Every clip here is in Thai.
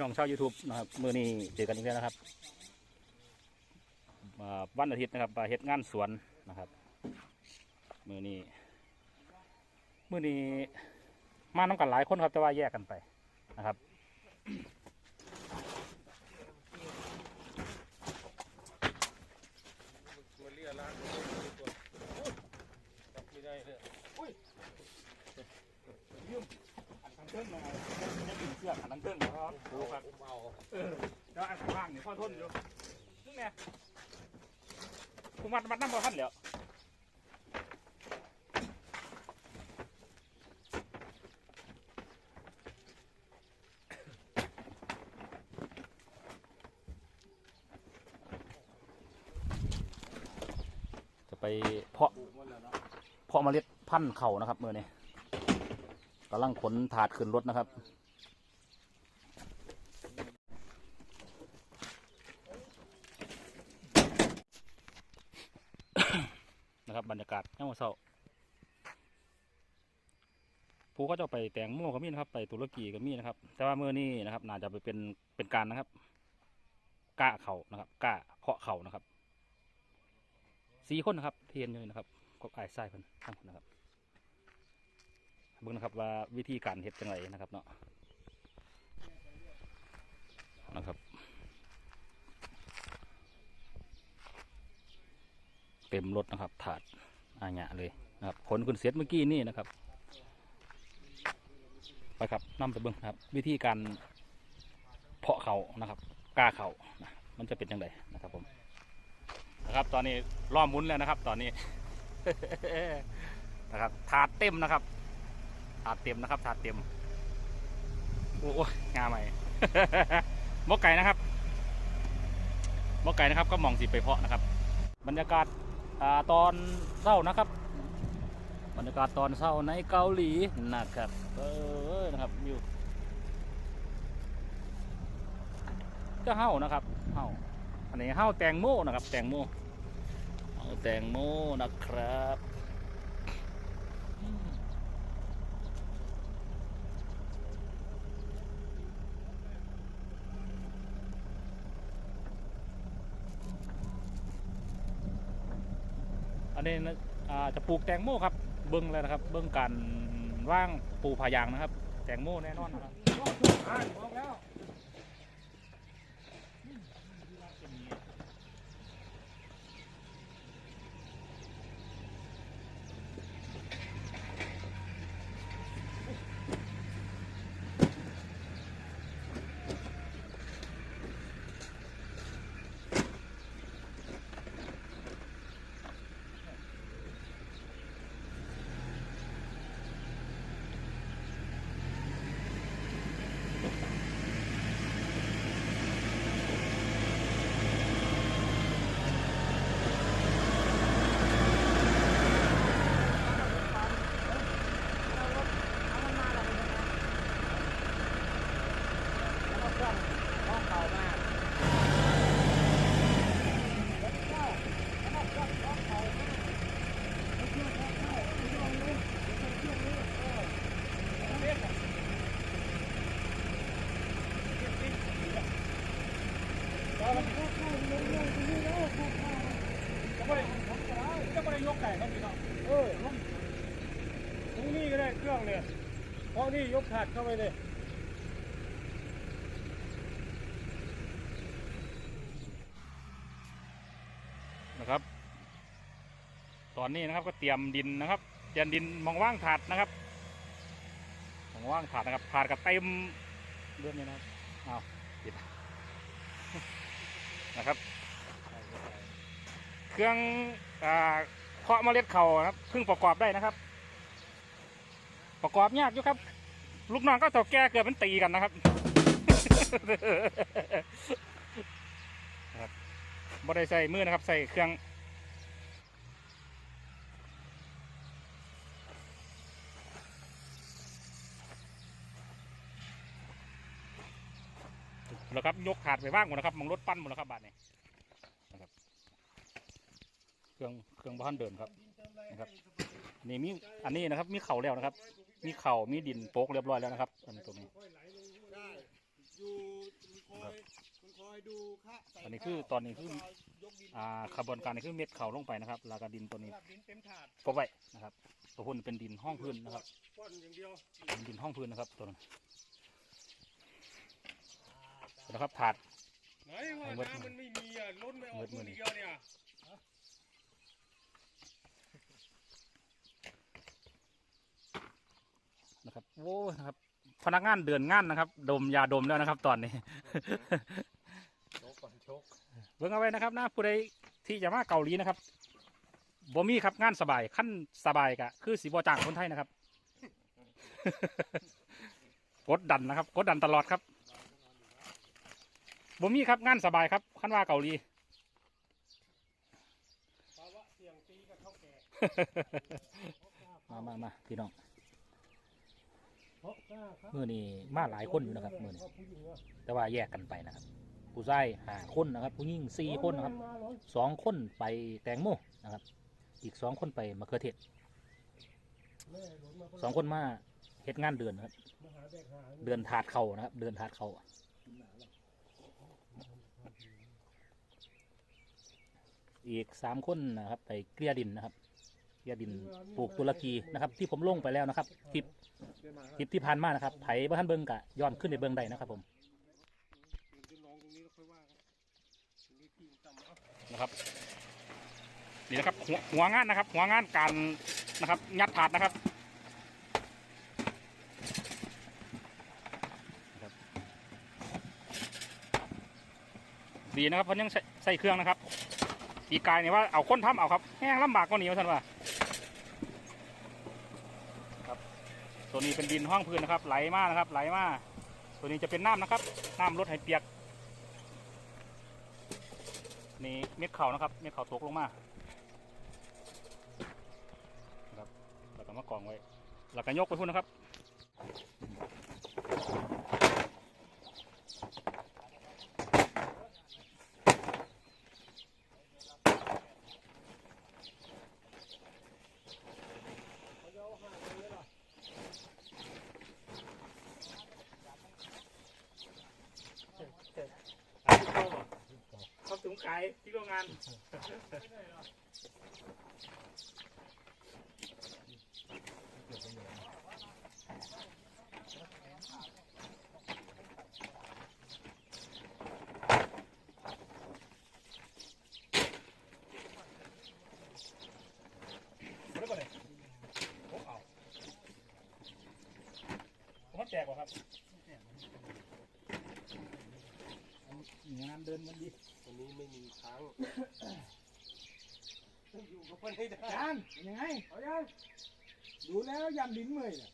สวัสดีครับพี่น้องชาว YouTube นะครับมือนี้เจอกันอีกแล้วนะครับมาวันอาทิตย์นะครับมาเฮ็ดงานสวนนะครับ มือนี้มือนี้มาน้ำกันหลายคนครับแต่ว่าแยกกันไปนะครับมาเรียร้านตัวจับไม่ได้เลยอันทางเติ้งนะจะดึง เสื้ออันทางเติ้งนะครับดูครับเอออแล้วอันข้างล่างนี่พ่อทนอยู่ซึ่งเนี่ยผมมัดมัดน้ำมาพันแล้วจะไปเพาะเพาะเมล็ดพันธุ์เขานะครับเมื่อนี้กำลังขนถาดขึ้นรถนะครับ นะ ครับบรรยากาศย่ามมื้อเช้าผู้ก็จะไปแต่งโมก็มีนะครับ ไปตุรกีก็มีนะครับ แต่ว่าเมื่อนี้นะครับ น่าจะไปเป็นเป็นการนะครับกล้าเขานะครับกล้าเพาะเขานะครับสีคนนะครับเที่เห็นอยู่นะครับก็ไอ้ไส้เพิ่นทั้งคนนะครับเบิ่งนะครับว่าวิธีการเฮ็ดจังไรนะครับเนาะนะครับ เต็มรถนะครับ ถาดอาญะเลยนะครับขนคุณเสร็จเมื่อกี้นี่นะครับ ไปครับนํไปเบิงครับ วิธีการเพาะเขานะครับกล้าเขานะมันจะเป็นยังไงนะครับผมนะครับ ตอนนี้ล้อมมุนแล้วนะครับ ตอนนี้นะครับถาดเต็มนะครับถาดเต็มนะครับถาดเต็มโอ้โงาใหม่มกไก่นะครับมกไก่นะครับ ก็มองสิไปเพาะนะครับ บรรยากาศ ตอนเศร้านะครับบรรยากาศตอนเศร้าในเกาหลีนะครับเออนะครับอยู่ก็เฮ้านะครับเฮ้าอันนี้เฮ้าแตงโมนะครับ แตงโมเฮ้าแตงโมนะครับ นี้จะปลูกแตงโมครับ เบิ้งเลยนะครับ เบิ้งการว่างปูผายางนะครับ แตงโมแน่นอนนะครับ ไม่ได้จะไม่ได้ยกไก่ครับพี่น้องเออตรงนี้ก็ได้เครื่องเนี่ยเพราะนี่ยกถาดเข้าไปเลยนะครับ ตอนนี้นะครับก็เตรียมดินนะครับเตรียมดินมองว่างถาดนะครับมองว่างถาดนะครับถาดกับเต็มเรื่องนี้นะครับอ้าวปิดนะครับ เครื่องเพาะเมล็ดเขานะครับเพิ่งประกอบได้นะครับ ประกอบยากอยู่ครับ ลูกน้องก็เถ่าแก่เกิดมันตีกันนะครับครับบ่ได้ใส่มือนะครับ ใส่เครื่องแล้วครับยกถาดไปว่างหมดนะครับมองรถปั้นหมดแล้วครับบาทนี้นะครับ เครื่องเครื่องบ้านเดินครับนะครับนี่มีอันนี้นะครับ มีเข่าแล้วนะครับ มีเข่ามีดินโป๊กเรียบร้อยแล้วนะครับ อันนี้ตรงนี้ได้อยู่คุณคอยคุณคอยดูค่าใส่อันนี้คือตอนนี้คือแล้วก็ยกดินอ่าขบวนการนี่คือเม็ดเขาลงไปนะครับแล้วก็ดินตัวนี้ลาดดินเต็มถาดพบไว้นะครับ ตัวพุ่นเป็นดินห้องพื้นนะครับป้อนอย่างเดียวเป็นดินห้องพื้นนะครับตัวนั้นนะครับถาดไหนว่าให้เบิดน้ำมันไม่มีอะล้นไม่ออกเบิดมื้มืออนี้เดียวเนี่ย นะครับโอ้นะครับ พนักงานเดือนงานนะครับ ดมยาดมแล้วนะครับ ตอนนี้โชกก่อนโชกเบิ่งเอาไว้นะครับนะผู้ใดที่จะมาเกาหลีนะครับบ่มีครับงานสบายขั้นสบายกะคือสีบจ้างคนไทยนะครับกดดันนะครับกดดันตลอดครับบ่มีครับงานสบายครับขั้นว่าเกาหลีภาวะเสี่ยงตีกับเท่าแก่มามามาพี่น้อง เพราะกล้าครับ มือนี้มาหลายคนอยู่นะครับมือนี้ผู้หญิงอะแต่ว่าแยกกันไปนะครับ ผู้ชายห้าคนนะครับ ผู้หญิงสี่คนนะครับมาเหรอสองคนไปแตงโมนะครับ อีกสองคนไปมะเขือเทศแม่หลนมาสองคนมาเฮ็ดงานเดือนนะครับมาหาแดกหาเดือนถาดเขานะครับ เดือนถาดเขาอีกสามคนนะครับ ไปเกลี่ยดินนะครับเกลี่ ยดินปลูกตุรกีนะครับที่ผมลงไปแล้วนะครับคลิปคลิปที่ผ่านมานะครับไผบ้านเบิงกะย้อนขึ้นในเบิงได้นะครับผมนะครับนี่นะครับหัวหัวงานนะครับ หัวงานการนะครับยัดถาดนะครับดีนะครับเพราะยังใส่เครื่องนะครับ ปีกายเนี่ยว่าเอาคนทำเอาครับแห้งลำบากกว่านี้ว่าท่านว่าครับตัวนี้เป็นดินห้องพื้นนะครับ ไหลมากนะครับ ไหลมากตัวนี้จะเป็นน้ำนะครับน้ำลดให้เปียก นี่เม็ดเขานะครับ เม็ดเข่าตกลงมาครับแล้วก็มากองไว้แล้วก็ยกไปพุ่นนะครับ ขาถึงขายที่โรงงานแจกว่ะครับงางนั้นเดินมันดี ไม่มีค้างอยู่กับคนให้ได้จานเป็นยังไงเอายังดูแล้วยันลิ้นเมื่อยเนี่ย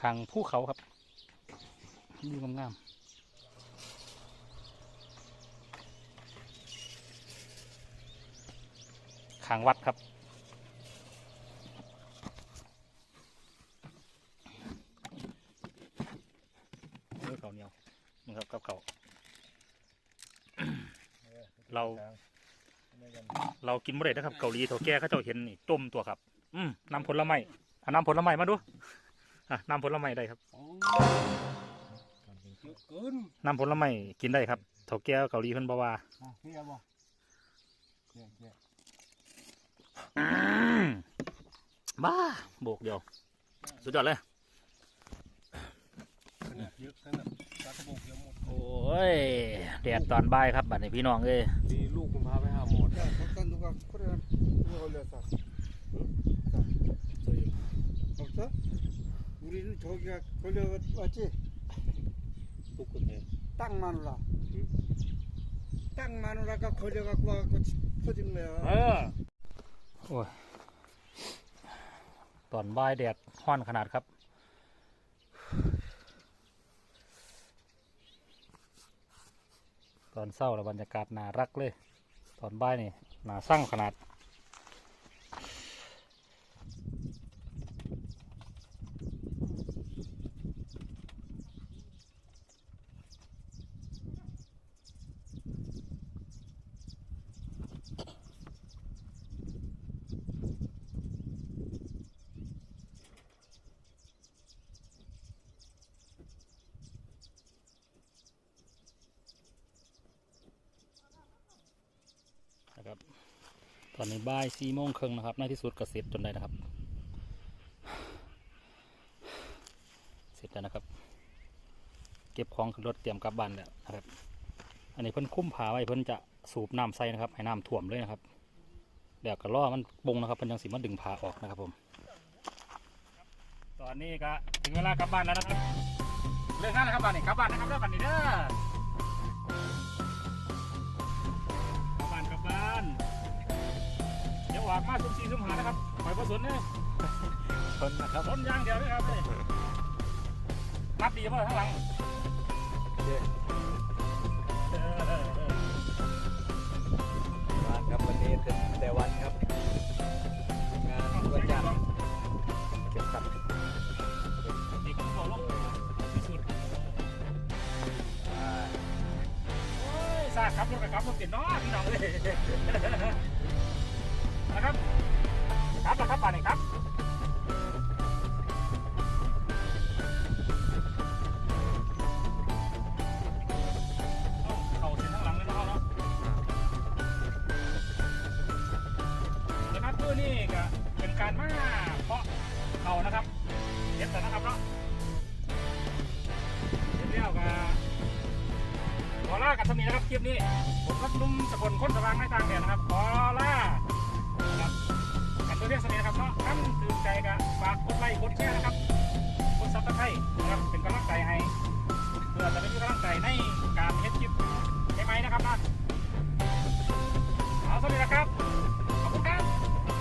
ขางภูเขาครับดูงามๆขางวัดครับเนื้อเขาวเหนียวนี่ครับกับเขาวเรา เรากินไม่ได้นะครับ เกาหลีเถาแก่เขาเจ้าเห็นนี่ต้มตัวครับ อืมนำผลไม้อะนำผลไม้มาดู นำผลไม้ได้ครับนำผลไม้กินได้ครับเถาแก้วเกาหลีเพิ่นบอกว่าอ่บ้าโบกเดียว สุดยอดเลยโอ้ยแดดตอนบ่ายครับบัดนี้พี่น้องเอ้ยดีลูกคุณพาไปหาหมอด Ya, kaptan duvar kuruyor. Ne oluyor 우리는 저기가 걸려왔지? ตุกคนเอง 땅 마누라 땅 마누라가 걸려갖고 와갖고 치- 터진 거야 เออ โอ้ยตอนบ่ายแดดห้อนขนาดครับ ตอนเศร้าแล้วบรรยากาศน่ารักเลย ตอนบ่ายนี่น่าสร้างขนาด นะครับ ตอนนี้บ่ายสี่โมงครึ่งนะครับในที่สุดก็เสร็จจนได้นะครับ เสร็จแล้วนะครับ เก็บของขึ้นรถเตรียมกลับบ้านแล้วนะครับ อันนี้เพิ่นคุ้มผาไว้เพิ่นจะสูบน้ำใส่นะครับ ให้น้ำท่วมเลยนะครับเดี๋ยวก็ล่อมันปรุงนะครับเพิ่นยังสิมาดึงผาออกนะครับผม ตอนนี้ก็ถึงเวลากลับบ้านแล้วนะครับเรื่องนั้นนะครับบ้านนี้กลับบ้านนะครับเด้อบ้านนี้เด้อากมาสุ่มสี่สุ่มหานะครับหอยผสมเนี่ยชนนะครับชนย่างเดียวนี่ครับนี่มัดดีมากข้างหลังวันครับวันนี้ถึงแต่วันครับ งานวันจันทเก็บตับดีกว่าพอลงที่สุดโอ้ยซาครับรถไปบครับรถติดน้อพี่น้องเลย นะครับครับนะครับป่านนี้ครับเอาเข่าเส้นข้างหลังเลยเนาะเนาะนะครับตัวนี้ก็เป็นการมาเพาะเขานะครับเก็บแต่นะครับเนาะเสร็จแล้วก็ขอลากันสมีนะครับคลิปนี้ผมกับนุ่มสกลคนสว่างในต่างแดนนะครับขอ กดแค่นะครับ กดซับสไครต์